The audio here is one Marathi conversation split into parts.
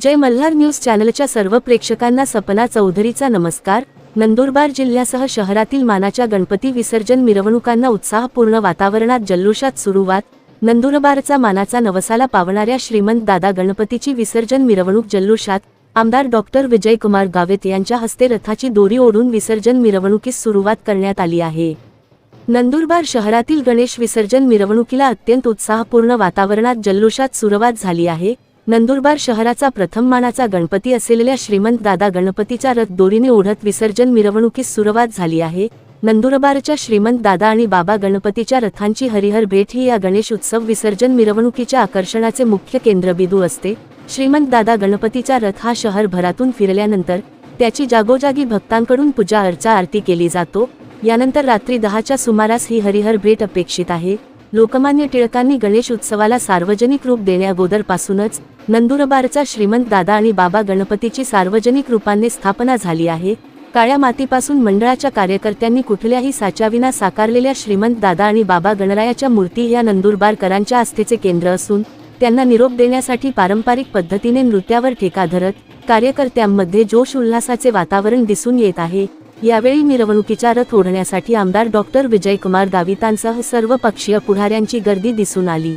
जय मल्हार न्यूज चॅनलच्या सर्व प्रेक्षकांना सपना चौधरीचा नमस्कार. नंदुरबार जिल्ह्यासह शहरातील मानाच्या गणपती विसर्जन मिरवणुकांना उत्साहपूर्ण वातावरणात जल्लोषात सुरुवात. नंदुरबारचा मानाचा नवसाला पावणाऱ्या श्रीमंत दादा गणपतीची विसर्जन मिरवणूक जल्लोषात. आमदार डॉक्टर विजयकुमार गावित यांच्या हस्ते रथाची दोरी ओढून विसर्जन मिरवणुकीस सुरुवात करण्यात आली आहे. नंदुरबार शहरातील गणेश विसर्जन मिरवणुकीला अत्यंत उत्साहपूर्ण वातावरणात जल्लोषात सुरुवात झाली आहे. नंदुरबार शहराचा प्रथम मानाचा गणपती असलेल्या श्रीमंत दादा गणपतीचा रथ दोरीने ओढत विसर्जन मिरवणुकीस सुरुवात झाली आहे. नंदुरबारच्या श्रीमंत दादा आणि बाबा गणपतीच्या रथांची हरिहर भेट ही या गणेश उत्सव विसर्जन मिरवणुकीच्या आकर्षणाचे मुख्य केंद्रबिंदू असते. श्रीमंत दादा गणपतीचा रथ हा शहरभरातून फिरल्यानंतर त्याची जागोजागी भक्तांकडून पूजा अर्चा आरती केली जातो. यानंतर रात्री दहाच्या सुमारास ही हरिहर भेट अपेक्षित आहे. लोकमान्य टिळकांनी गणेश उत्सवाला सार्वजनिक रूप देण्याअगोदरपासूनच नंदुरबारचा श्रीमंत दादा आणि बाबा गणपतीची सार्वजनिक रूपाने स्थापना झाली आहे. काळ्या मातीपासून मंडळाच्या कार्यकर्त्यांनी कुठल्याही साच्याविना साकारलेल्या श्रीमंत दादा आणि बाबा गणरायाच्या मूर्ती या नंदुरबारकरांच्या आस्थेचे केंद्र असून त्यांना निरोप देण्यासाठी पारंपरिक पद्धतीने नृत्यावर ठेका धरत कार्यकर्त्यांमध्ये जोश उल्हासाचे वातावरण दिसून येत आहे. यावेळी मिरवणुकीचा रथ ओढण्यासाठी आमदार डॉक्टर विजयकुमार दावितांसह सर्व पक्षीय पुढाऱ्यांची गर्दी दिसून आली.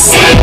Yes.